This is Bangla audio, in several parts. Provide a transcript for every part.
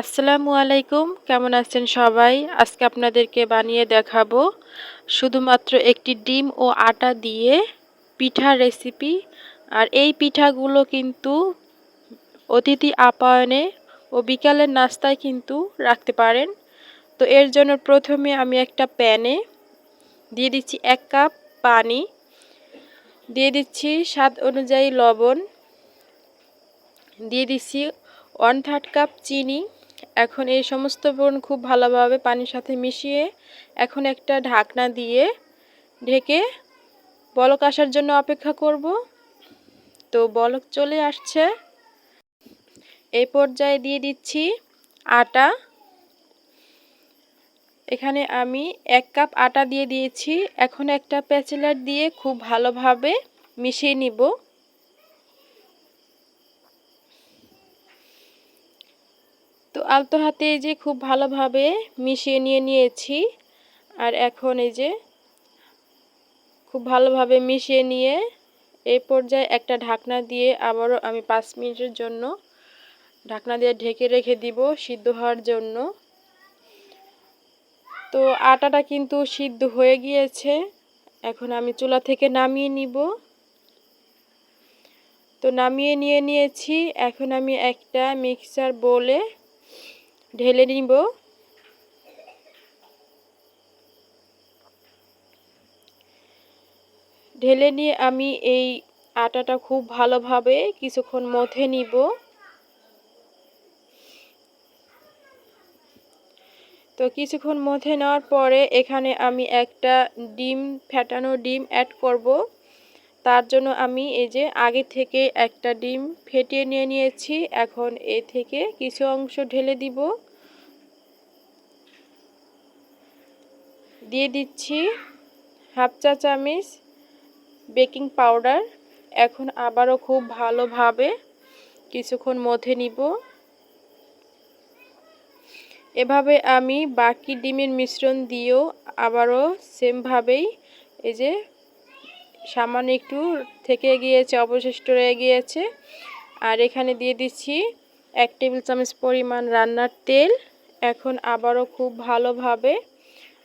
আসসালামু আলাইকুম, কেমন আছেন সবাই? আজকে আপনাদেরকে বানিয়ে দেখাবো শুধুমাত্র একটি ডিম ও আটা দিয়ে পিঠা রেসিপি আর এই পিঠাগুলো কিন্তু অতিথি আপ্যায়নে ও বিকালের নাস্তায় কিন্তু রাখতে পারেন। তো এর জন্য প্রথমে আমি একটা প্যানে দিয়ে দিচ্ছি এক কাপ পানি। দিয়ে দিচ্ছি স্বাদ অনুযায়ী লবণ। দিয়ে দিচ্ছি ওয়ান থার্ড কাপ চিনি। এখন এই সমস্ত বোন খুব ভালোভাবে পানির সাথে মিশিয়ে এখন একটা ঢাকনা দিয়ে ঢেকে বলক আসার জন্য অপেক্ষা করব। তো বলক চলে আসছে। এই পর্যায়ে দিয়ে দিচ্ছি আটা। এখানে আমি এক কাপ আটা দিয়ে দিয়েছি। এখন একটা প্যাচেলার দিয়ে খুব ভালোভাবে মিশিয়ে নিব। আলতো হাতে এই যে খুব ভালোভাবে মিশিয়ে নিয়ে নিয়েছি। আর এখন এই যে খুব ভালোভাবে মিশিয়ে নিয়ে এই পর্যায়ে একটা ঢাকনা দিয়ে আবারও আমি পাঁচ মিনিটের জন্য ঢাকনা দিয়ে ঢেকে রেখে দিব সিদ্ধ হওয়ার জন্য। তো আটাটা কিন্তু সিদ্ধ হয়ে গিয়েছে। এখন আমি চুলা থেকে নামিয়ে নিব। তো নামিয়ে নিয়ে নিয়েছি। এখন আমি একটা মিক্সার বলে ঢেলে নিব। ঢেলে নিয়ে আমি এই আটাটা খুব ভালোভাবে কিছুক্ষণ মথে নিব। তো কিছুক্ষণ মথে নেওয়ার পরে এখানে আমি একটা ডিম, ফেটানো ডিম অ্যাড করব। তার জন্য আমি এই যে আগে থেকে একটা ডিম ফেটিয়ে নিয়ে নিয়েছি, এখন এ থেকে কিছু অংশ ঢেলে দিব। দিয়ে দিচ্ছি হাফ চা চামচ বেকিং পাউডার, এখন আবারও খুব ভালোভাবে কিছুক্ষণ মধ্যে নিব। এভাবে আমি বাকি ডিমের মিশ্রণ দিয়েও আবারও সেমভাবেই এই যে সামান্য একটু থেকে গিয়েছে, অবশিষ্ট রয়ে গিয়েছে। আর এখানে দিয়ে দিচ্ছি এক টেবিল চামচ পরিমাণ রান্নার তেল। এখন আবারও খুব ভালোভাবে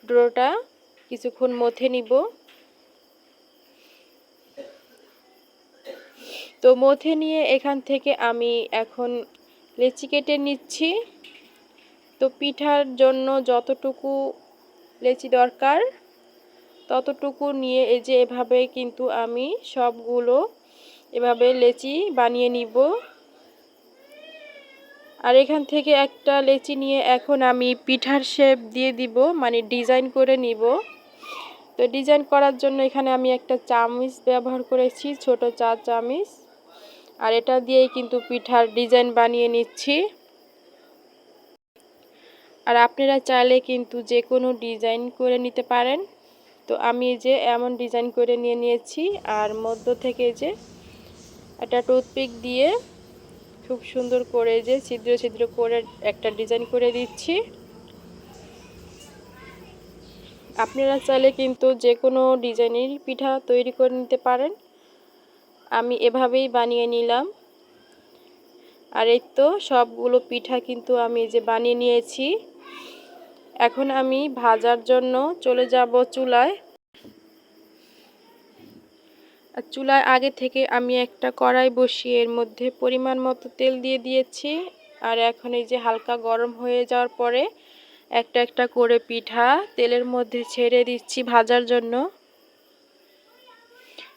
ডোটা কিছুক্ষণ মথে নিব। তো মথে নিয়ে এখান থেকে আমি এখন লেচি কেটে নিচ্ছি। তো পিঠার জন্য যতটুকু লেচি দরকার ততটুকু নিয়ে এই যে এভাবে কিন্তু আমি সবগুলো এভাবে লেচি বানিয়ে নিব। আর এখান থেকে একটা লেচি নিয়ে এখন আমি পিঠার শেপ দিয়ে দিব মানে ডিজাইন করে নিব। তো ডিজাইন করার জন্য এখানে আমি একটা চামিচ ব্যবহার করেছি, ছোট চা চামিচ। আর এটা দিয়েই কিন্তু পিঠার ডিজাইন বানিয়ে নিচ্ছি। আর আপনারা চাইলে কিন্তু যে কোনো ডিজাইন করে নিতে পারেন। তো আমি যে এমন ডিজাইন করে নিয়ে নিয়েছি, আর মধ্য থেকে যে একটা টুথপিক দিয়ে খুব সুন্দর করে যে ছিদ্র ছিদ্র করে একটা ডিজাইন করে দিচ্ছি। আপনারা চাইলে কিন্তু যে কোনো ডিজাইনের পিঠা তৈরি করে নিতে পারেন। আমি এভাবেই বানিয়ে নিলাম। আর এই তো সবগুলো পিঠা কিন্তু আমি যে বানিয়ে নিয়েছি। এখন আমি ভাজার জন্য চলে যাব চুলায়। চুলায় আগে থেকে আমি একটা কড়াই বসিয়ে এর মধ্যে পরিমাণ মতো তেল দিয়ে দিয়েছি। আর এখন এই যে হালকা গরম হয়ে যাওয়ার পরে একটা একটা করে পিঠা তেলের মধ্যে ছেড়ে দিচ্ছি ভাজার জন্য।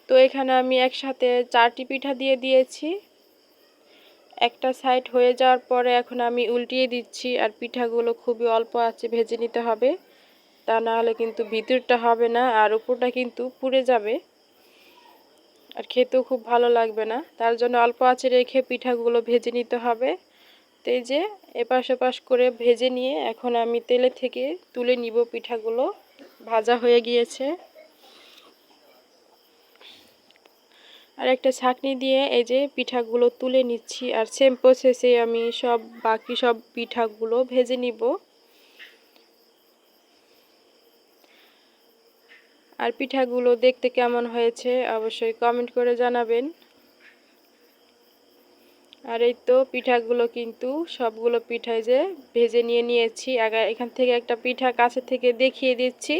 তো এখানে আমি একসাথে চারটি পিঠা দিয়ে দিয়েছি। একটা সাইড হয়ে যাওয়ার পরে এখন আমি উল্টিয়ে দিচ্ছি আর পিঠাগুলো খুবই অল্প আছে, ভেজে নিতে হবে। তা না হলে কিন্তু ভিতরটা হবে না আর উপরটা কিন্তু পুড়ে যাবে। আর খেতেও খুব ভালো লাগবে না। তার জন্য অল্প আছে রেখে পিঠাগুলো ভেজে নিতে হবে। তো যে এপাশ ওপাশ করে ভেজে নিয়ে এখন আমি তেলে থেকে তুলে নিব পিঠাগুলো। ভাজা হয়ে গিয়েছে। আর একটা ছাকনি দিয়ে এই যে পিঠাগুলো তুলে নিচ্ছি আর সেম প্রসেসে আমি সব বাকি সব পিঠাগুলো ভেজে নিব। আর পিঠাগুলো দেখতে কেমন হয়েছে অবশ্যই কমেন্ট করে জানাবেন। আর এই তো পিঠাগুলো কিন্তু সবগুলো পিঠাই যে ভেজে নিয়ে নিয়েছি। আগে এখান থেকে একটা পিঠা কাছে থেকে দেখিয়ে দিচ্ছি।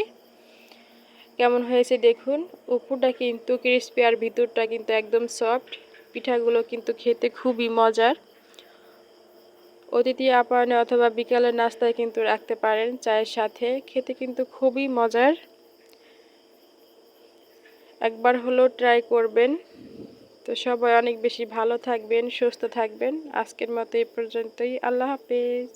কেমন হয়েছে দেখুন। উপরটা কিন্তু ক্রিস্পি আর ভিতরটা কিন্তু একদম সফট পিঠাগুলো কিন্তু খেতে খুবই মজার। অতিথি আপ্যায়নে অথবা বিকালের নাস্তায় কিন্তু রাখতে পারেন চায়ের সাথে। খেতে কিন্তু খুবই মজার। একবার হলেও ট্রাই করবেন। তো সবাই অনেক বেশি ভালো থাকবেন, সুস্থ থাকবেন। আজকের মতো এই পর্যন্তই। আল্লাহ হাফেজ।